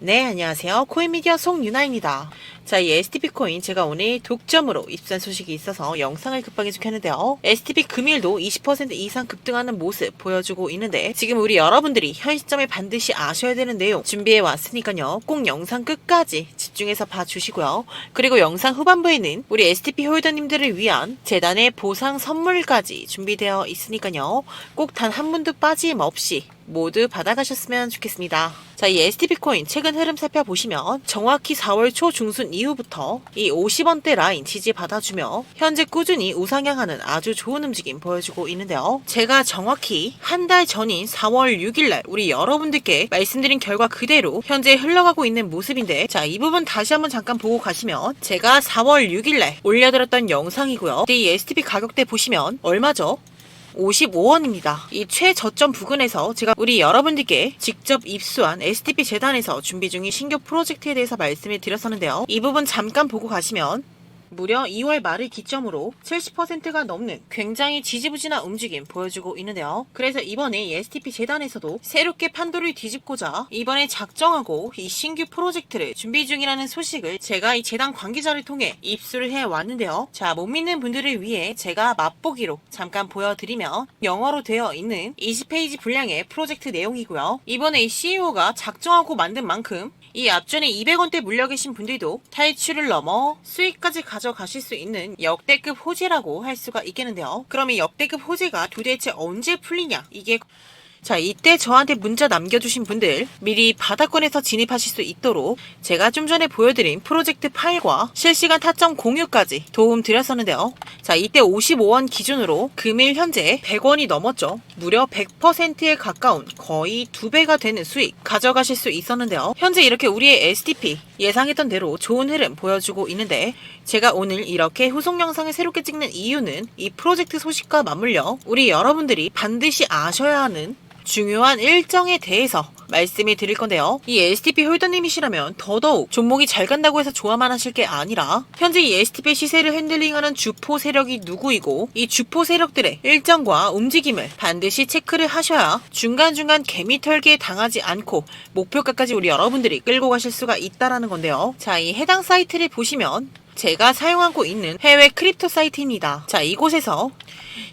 네, 안녕하세요. 코인미디어 송유나입니다. 자, 이 STP 코인 제가 오늘 독점으로 입수한 소식이 있어서 영상을 급하게 찍혔는데요. STP 금일도 20% 이상 급등하는 모습 보여주고 있는데 지금 우리 여러분들이 현 시점에 반드시 아셔야 되는 내용 준비해 왔으니까요. 꼭 영상 끝까지 집중해서 봐주시고요. 그리고 영상 후반부에는 우리 STP 홀더님들을 위한 재단의 보상 선물까지 준비되어 있으니까요. 꼭 단 한 분도 빠짐없이 모두 받아가셨으면 좋겠습니다. 자, 이 STP 코인 최근 흐름 살펴보시면 정확히 4월 초 중순 이후부터 이 50원대 라인 지지 받아주며 현재 꾸준히 우상향하는 아주 좋은 움직임 보여주고 있는데요. 제가 정확히 한 달 전인 4월 6일날 우리 여러분들께 말씀드린 결과 그대로 현재 흘러가고 있는 모습인데 자, 이 부분 다시 한번 잠깐 보고 가시면 제가 4월 6일날 올려드렸던 영상이고요. 이 STP 가격대 보시면 얼마죠? 55원입니다. 이 최저점 부근에서 제가 우리 여러분들께 직접 입수한 STP 재단에서 준비 중인 신규 프로젝트에 대해서 말씀을 드렸었는데요. 이 부분 잠깐 보고 가시면 무려 2월 말을 기점으로 70%가 넘는 굉장히 지지부진한 움직임 보여주고 있는데요. 그래서 이번에 이 STP 재단에서도 새롭게 판도를 뒤집고자 이번에 작정하고 이 신규 프로젝트를 준비 중이라는 소식을 제가 이 재단 관계자를 통해 입수를 해 왔는데요. 자, 못 믿는 분들을 위해 제가 맛보기로 잠깐 보여드리면 영어로 되어 있는 20페이지 분량의 프로젝트 내용이고요. 이번에 이 CEO가 작정하고 만든 만큼 이 앞전에 200원대 물려 계신 분들도 탈출을 넘어 수익까지 가져가실 수 있는 역대급 호재라고 할 수가 있겠는데요. 그럼 이 역대급 호재가 도대체 언제 풀리냐? 이게 자, 이때 저한테 문자 남겨주신 분들 미리 바닥권에서 진입하실 수 있도록 제가 좀 전에 보여드린 프로젝트 8과 실시간 타점 공유까지 도움 드렸었는데요. 자, 이때 55원 기준으로 금일 현재 100원이 넘었죠. 무려 100%에 가까운 거의 두 배가 되는 수익 가져가실 수 있었는데요. 현재 이렇게 우리의 STP 예상했던 대로 좋은 흐름 보여주고 있는데 제가 오늘 이렇게 후속 영상을 새롭게 찍는 이유는 이 프로젝트 소식과 맞물려 우리 여러분들이 반드시 아셔야 하는 중요한 일정에 대해서 말씀을 드릴 건데요. 이 STP 홀더님이시라면 더더욱 종목이 잘 간다고 해서 좋아만 하실 게 아니라 현재 이 STP 시세를 핸들링하는 주포 세력이 누구이고 이 주포 세력들의 일정과 움직임을 반드시 체크를 하셔야 중간중간 개미 털기에 당하지 않고 목표가까지 우리 여러분들이 끌고 가실 수가 있다라는 건데요. 자, 이 해당 사이트를 보시면 제가 사용하고 있는 해외 크립토 사이트입니다. 자, 이곳에서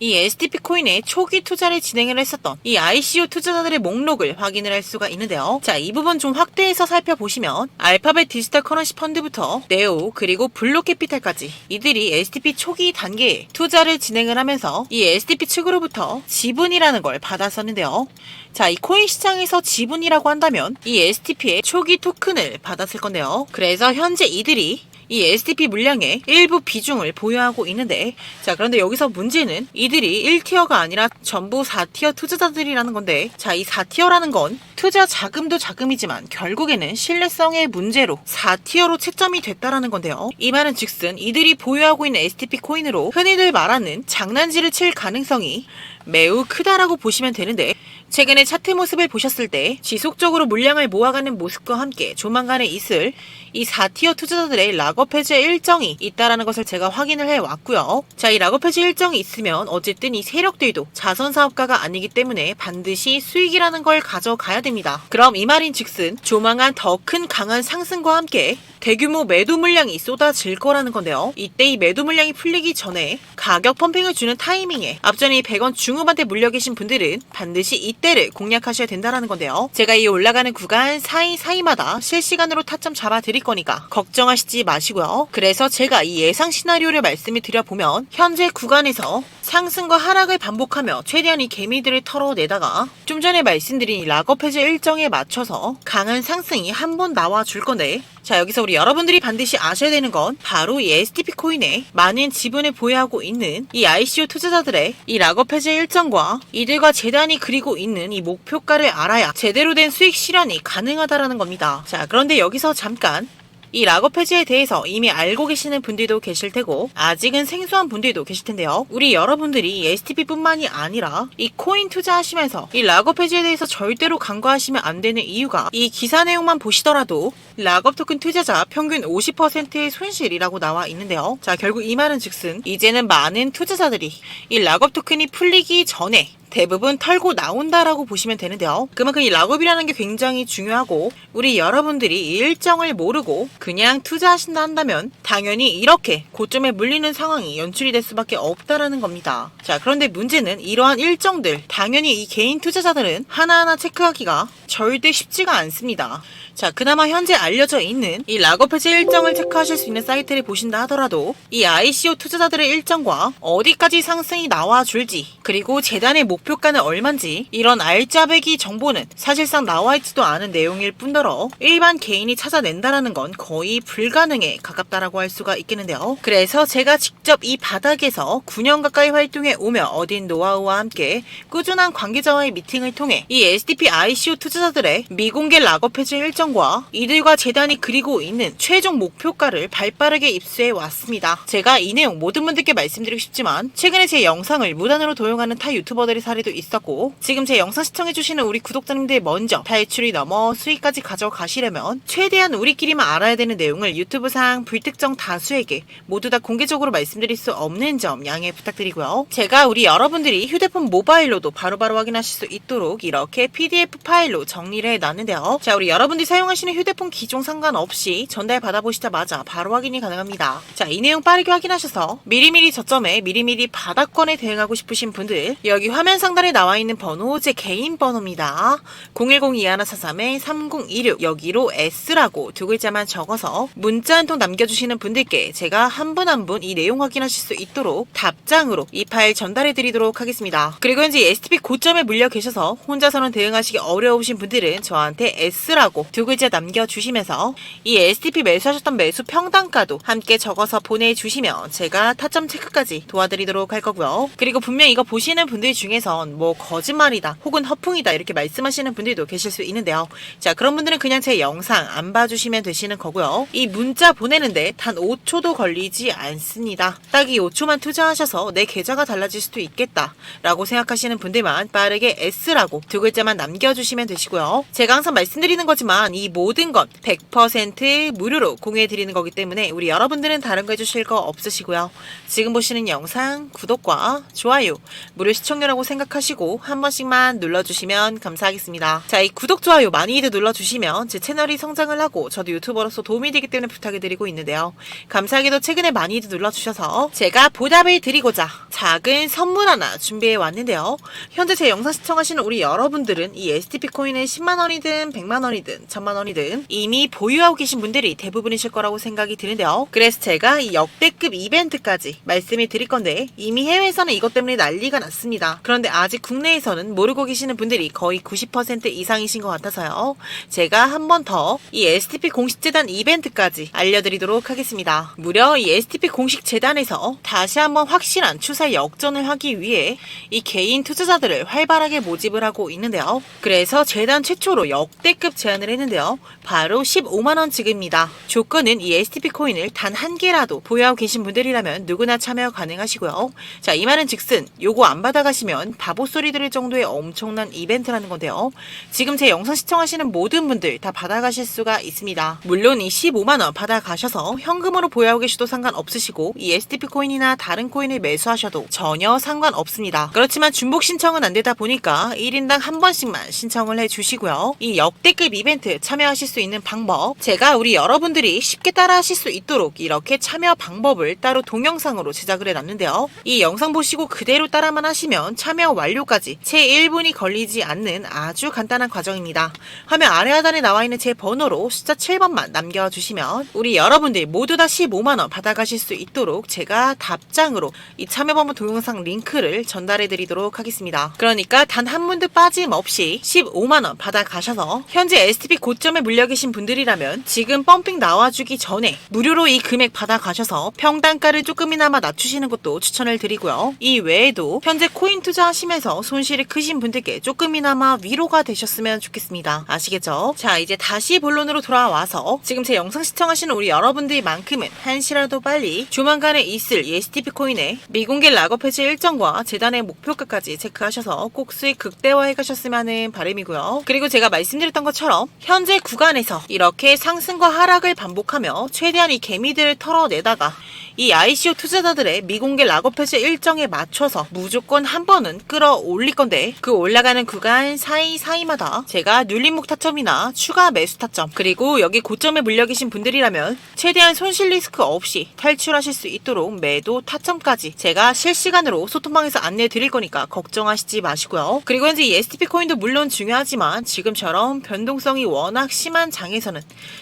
이 STP 코인에 초기 투자를 진행을 했었던 이 ICO 투자자들의 목록을 확인을 할 수가 있는데요. 자, 이 부분 좀 확대해서 살펴보시면 알파벳 디지털 커런시 펀드부터 네오 그리고 블루캐피탈까지 이들이 STP 초기 단계에 투자를 진행을 하면서 이 STP 측으로부터 지분이라는 걸 받았었는데요. 자, 이 코인 시장에서 지분이라고 한다면 이 STP의 초기 토큰을 받았을 건데요. 그래서 현재 이들이 이 STP 물량의 일부 비중을 보유하고 있는데 자 그런데 여기서 문제는 이들이 1티어가 아니라 전부 4티어 투자자들이라는 건데 자 이 4티어라는 건 투자 자금도 자금이지만 결국에는 신뢰성의 문제로 4티어로 채점이 됐다라는 건데요. 이 말은 즉슨 이들이 보유하고 있는 STP 코인으로 흔히들 말하는 장난질을 칠 가능성이 매우 크다라고 보시면 되는데 최근에 차트 모습을 보셨을 때 지속적으로 물량을 모아가는 모습과 함께 조만간에 있을 이 4티어 투자자들의 락업 해제 일정이 있다라는 것을 제가 확인을 해 왔고요. 자, 이 락업 해제 일정이 있으면 어쨌든 이 세력들도 자선 사업가가 아니기 때문에 반드시 수익이라는 걸 가져가야 됩니다. 그럼 이 말인 즉슨 조만간 더 큰 강한 상승과 함께 대규모 매도 물량이 쏟아질 거라는 건데요. 이때 이 매도 물량이 풀리기 전에 가격 펌핑을 주는 타이밍에 앞전에 이 100원 중 후반대 물려 계신 분들은 반드시 이때를 공략하셔야 된다라는 건데요. 제가 이 올라가는 구간 사이사이마다 실시간으로 타점 잡아 드릴 거니까 걱정하시지 마시고요. 그래서 제가 이 예상 시나리오를 말씀을 드려보면 현재 구간에서 상승과 하락을 반복하며 최대한 이 개미들을 털어내다가 좀 전에 말씀드린 이 락업 해제 일정에 맞춰서 강한 상승이 한 번 나와 줄 건데 자 여기서 우리 여러분들이 반드시 아셔야 되는 건 바로 이 STP 코인에 많은 지분을 보유하고 있는 이 ICO 투자자들의 이 락업 해제 일정과 이들과 재단이 그리고 있는 이 목표가를 알아야 제대로 된 수익 실현이 가능하다라는 겁니다. 자 그런데 여기서 잠깐 이 락업 해지에 대해서 이미 알고 계시는 분들도 계실 테고 아직은 생소한 분들도 계실 텐데요. 우리 여러분들이 STP뿐만이 아니라 이 코인 투자하시면서 이 락업 해지에 대해서 절대로 간과하시면 안 되는 이유가 이 기사 내용만 보시더라도 락업 토큰 투자자 평균 50%의 손실이라고 나와 있는데요. 자 결국 이 말은 즉슨 이제는 많은 투자자들이 이 락업 토큰이 풀리기 전에 대부분 털고 나온다라고 보시면 되는데요. 그만큼 이 락업이라는 게 굉장히 중요하고 우리 여러분들이 이 일정을 모르고 그냥 투자하신다 한다면 당연히 이렇게 고점에 물리는 상황이 연출이 될 수밖에 없다라는 겁니다. 자, 그런데 문제는 이러한 일정들 당연히 이 개인 투자자들은 하나하나 체크하기가 절대 쉽지가 않습니다. 자, 그나마 현재 알려져 있는 이 락업 해지 일정을 체크하실 수 있는 사이트를 보신다 하더라도 이 ICO 투자자들의 일정과 어디까지 상승이 나와 줄지 그리고 재단의 목 표가는 얼만지 이런 알짜배기 정보는 사실상 나와 있지도 않은 내용일 뿐더러 일반 개인이 찾아낸다라는 건 거의 불가능에 가깝다라고 할 수가 있겠는데요. 그래서 제가 직접 이 바닥에서 9년 가까이 활동해 오며 얻은 노하우와 함께 꾸준한 관계자와의 미팅을 통해 이 SDP ICO 투자자들의 미공개 락업 해지 일정과 이들과 재단이 그리고 있는 최종 목표가를 발빠르게 입수해 왔습니다. 제가 이 내용 모든 분들께 말씀드리고 싶지만 최근에 제 영상을 무단으로 도용하는 타 유튜버들의 사례도 있었고 지금 제 영상 시청해주시는 우리 구독자님들 먼저 탈출이 넘어 수익까지 가져가시려면 최대한 우리끼리만 알아야 되는 내용을 유튜브상 불특정 다수에게 모두 다 공개적으로 말씀드릴 수 없는 점 양해 부탁드리고요. 제가 우리 여러분들이 휴대폰 모바일로도 바로바로 확인하실 수 있도록 이렇게 PDF 파일로 정리를 해놨는데요. 자, 우리 여러분들이 사용하시는 휴대폰 기종 상관없이 전달 받아보시자마자 바로 확인이 가능합니다. 자, 이 내용 빠르게 확인하셔서 미리미리 저점에 미리미리 바닥권에 대응하고 싶으신 분들 여기 화면 상단에 나와 있는 번호 제 개인 번호입니다. 010-2143-3026 여기로 S라고 두 글자만 적어서 문자 한 통 남겨주시는 분들께 제가 한 분 한 분 이 내용 확인하실 수 있도록 답장으로 이 파일 전달해 드리도록 하겠습니다. 그리고 현재 STP 고점에 물려 계셔서 혼자서는 대응하시기 어려우신 분들은 저한테 S라고 두 글자 남겨주시면서 이 STP 매수하셨던 매수 평단가도 함께 적어서 보내주시면 제가 타점 체크까지 도와드리도록 할 거고요. 그리고 분명 이거 보시는 분들 중에 선 뭐 거짓말이다 혹은 허풍이다 이렇게 말씀하시는 분들도 계실 수 있는데요. 자 그런 분들은 그냥 제 영상 안 봐주시면 되시는 거고요. 이 문자 보내는데 단 5초도 걸리지 않습니다. 딱 이 5초만 투자하셔서 내 계좌가 달라질 수도 있겠다 라고 생각하시는 분들만 빠르게 S라고 두 글자만 남겨주시면 되시고요. 제가 항상 말씀드리는 거지만 이 모든 건 100% 무료로 공유해드리는 거기 때문에 우리 여러분들은 다른 거 해주실 거 없으시고요. 지금 보시는 영상 구독과 좋아요 무료 시청료라고 생각 하시고 한 번씩만 눌러주시면 감사하겠습니다. 자, 이 구독, 좋아요 많이들 눌러주시면 제 채널이 성장을 하고 저도 유튜버로서 도움이 되기 때문에 부탁해드리고 있는데요. 감사하게도 최근에 많이들 눌러주셔서 제가 보답을 드리고자 작은 선물 하나 준비해 왔는데요. 현재 제 영상 시청하시는 우리 여러분들은 이 STP 코인을 10만원이든 100만원이든 1000만원이든 이미 보유하고 계신 분들이 대부분이실 거라고 생각이 드는데요. 그래서 제가 이 역대급 이벤트까지 말씀을 드릴 건데 이미 해외에서는 이것 때문에 난리가 났습니다. 그런데 아직 국내에서는 모르고 계시는 분들이 거의 90% 이상이신 것 같아서요. 제가 한 번 더 이 STP 공식 재단 이벤트까지 알려드리도록 하겠습니다. 무려 이 STP 공식 재단에서 다시 한번 확실한 추세 역전을 하기 위해 이 개인 투자자들을 활발하게 모집을 하고 있는데요. 그래서 재단 최초로 역대급 제안을 했는데요. 바로 15만원 지급입니다. 조건은 이 STP 코인을 단 한 개라도 보유하고 계신 분들이라면 누구나 참여 가능하시고요. 자, 이 말은 즉슨 요거 안 받아가시면 바보 소리 들을 정도의 엄청난 이벤트라는 건데요. 지금 제 영상 시청하시는 모든 분들 다 받아가실 수가 있습니다. 물론 이 15만원 받아가셔서 현금으로 보유하고 계셔도 상관없으시고 이 STP 코인이나 다른 코인을 매수하셔도 전혀 상관없습니다. 그렇지만 중복 신청은 안 되다 보니까 1인당 한 번씩만 신청을 해주시고요. 이 역대급 이벤트 참여하실 수 있는 방법 제가 우리 여러분들이 쉽게 따라하실 수 있도록 이렇게 참여 방법을 따로 동영상으로 제작을 해놨는데요. 이 영상 보시고 그대로 따라만 하시면 참여 완료까지 채 1분이 걸리지 않는 아주 간단한 과정입니다. 화면 아래 하단에 나와 있는 제 번호로 숫자 7번만 남겨주시면 우리 여러분들 모두 다 15만원 받아가실 수 있도록 제가 답장으로 이 참여 방법 동영상 링크를 전달해 드리도록 하겠습니다. 그러니까 단 한 분도 빠짐없이 15만원 받아가셔서 현재 STP 고점에 물려 계신 분들이라면 지금 펌핑 나와주기 전에 무료로 이 금액 받아가셔서 평단가를 조금이나마 낮추시는 것도 추천을 드리고요. 이 외에도 현재 코인 투자 하시면서 손실이 크신 분들께 조금이나마 위로가 되셨으면 좋겠습니다. 아시겠죠? 자, 이제 다시 본론으로 돌아와서 지금 제 영상 시청하시는 우리 여러분들만큼은 한시라도 빨리 조만간에 있을 이 STP 코인의 미공개 락업 해지 일정과 재단의 목표가까지 체크하셔서 꼭 수익 극대화해 가셨으면 하는 바람이고요. 그리고 제가 말씀드렸던 것처럼 현재 구간에서 이렇게 상승과 하락을 반복하며 최대한 이 개미들을 털어내다가 이 ICO 투자자들의 미공개 락업 해지 일정에 맞춰서 무조건 한 번은 끌어올릴 건데 그 올라가는 구간 사이사이마다 제가 눌림목 타점이나 추가 매수 타점 그리고 여기 고점에 물려 계신 분들이라면 최대한 손실 리스크 없이 탈출하실 수 있도록 매도 타점까지 제가 실시간으로 소통방에서 안내해 드릴 거니까 걱정하시지 마시고요. 그리고 현재 이 STP 코인도 물론 중요하지만 지금처럼 변동성이 워낙 심한 장에서는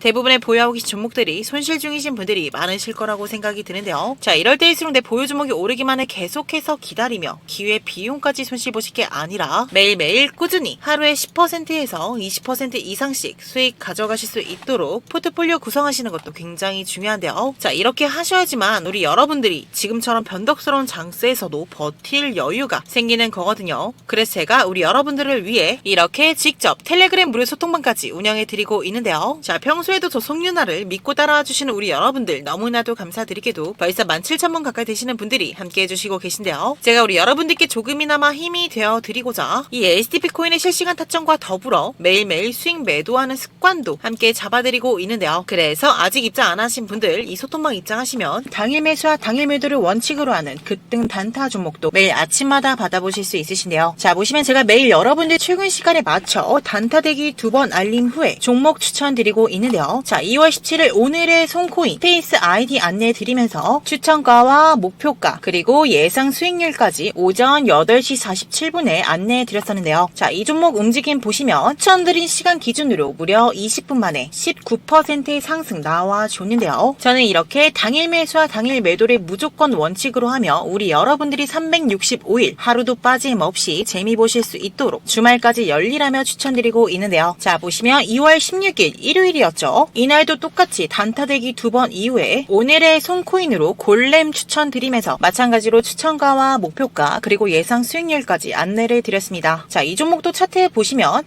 대부분의 보유하고 계신 종목들이 손실 중이신 분들이 많으실 거라고 생각이 드는데요. 자, 이럴 때일수록 내 보유 종목이 오르기만을 계속해서 기다리며 기회 비용 까지 손실 보실 게 아니라 매일매일 꾸준히 하루에 10%에서 20% 이상씩 수익 가져가실 수 있도록 포트폴리오 구성하시는 것도 굉장히 중요한데요. 자, 이렇게 하셔야지만 우리 여러분들이 지금처럼 변덕스러운 장세에서도 버틸 여유가 생기는 거거든요. 그래서 제가 우리 여러분들을 위해 이렇게 직접 텔레그램 무료 소통방까지 운영해 드리고 있는데요. 자, 평소에도 저 송유나를 믿고 따라와 주시는 우리 여러분들 너무나도 감사드리게도 벌써 17,000분 가까이 되시는 분들이 함께 해주시고 계신데요. 제가 우리 여러분들께 조금이나 마 힘이 되어 드리고자 이 STP 코인의 실시간 타점과 더불어 매일매일 수익 매도하는 습관도 함께 잡아드리고 있는데요. 그래서 아직 입장 안 하신 분들 이 소통방 입장하시면 당일 매수와 당일 매도를 원칙으로 하는 급등 단타 종목도 매일 아침마다 받아보실 수 있으신데요. 자 보시면 제가 매일 여러분들 출근 시간에 맞춰 단타 대기 두 번 알림 후에 종목 추천드리고 있는데요. 자 2월 17일 오늘의 손코인 스페이스 아이디 안내 드리면서 추천가와 목표가 그리고 예상 수익률까지 오전 8시 47분에 안내해 드렸었는데요. 자 이 종목 움직임 보시면 추천드린 시간 기준으로 무려 20분 만에 19%의 상승 나와 줬는데요. 저는 이렇게 당일 매수와 당일 매도를 무조건 원칙으로 하며 우리 여러분들이 365일 하루도 빠짐없이 재미 보실 수 있도록 주말까지 열일하며 추천드리고 있는데요. 자 보시면 2월 16일 일요일이었죠. 이날도 똑같이 단타대기 두 번 이후에 오늘의 손코인으로 골렘 추천드리면서 마찬가지로 추천가와 목표가 그리고 예상 수익률까지 안내를 드렸습니다. 자 이 종목도 차트에 보시면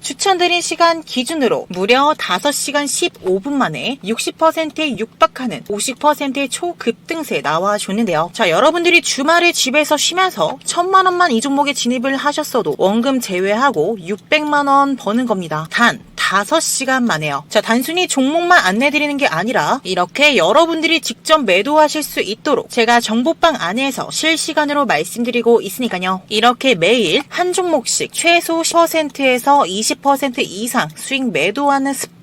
추천드린 시간 기준으로 무려 5시간 15분 만에 60%에 육박하는 50%의 초급등세 나와줬는데요. 자, 여러분들이 주말에 집에서 쉬면서 천만원만 이 종목에 진입을 하셨어도 원금 제외하고 600만원 버는 겁니다. 단 5시간 만에요. 자, 단순히 종목만 안내드리는 게 아니라 이렇게 여러분들이 직접 매도하실 수 있도록 제가 정보방 안에서 실시간으로 말씀드리고 있으니까요. 이렇게 매일 한 종목씩 최소 10%에서 20% 이상 수익 매도하는 습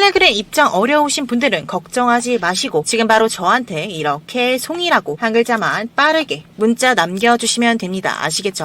텔레그램 입장 어려우신 분들은 걱정하지 마시고 지금 바로 저한테 이렇게 송이라고 한 글자만 빠르게 문자 남겨주시면 됩니다. 아시겠죠?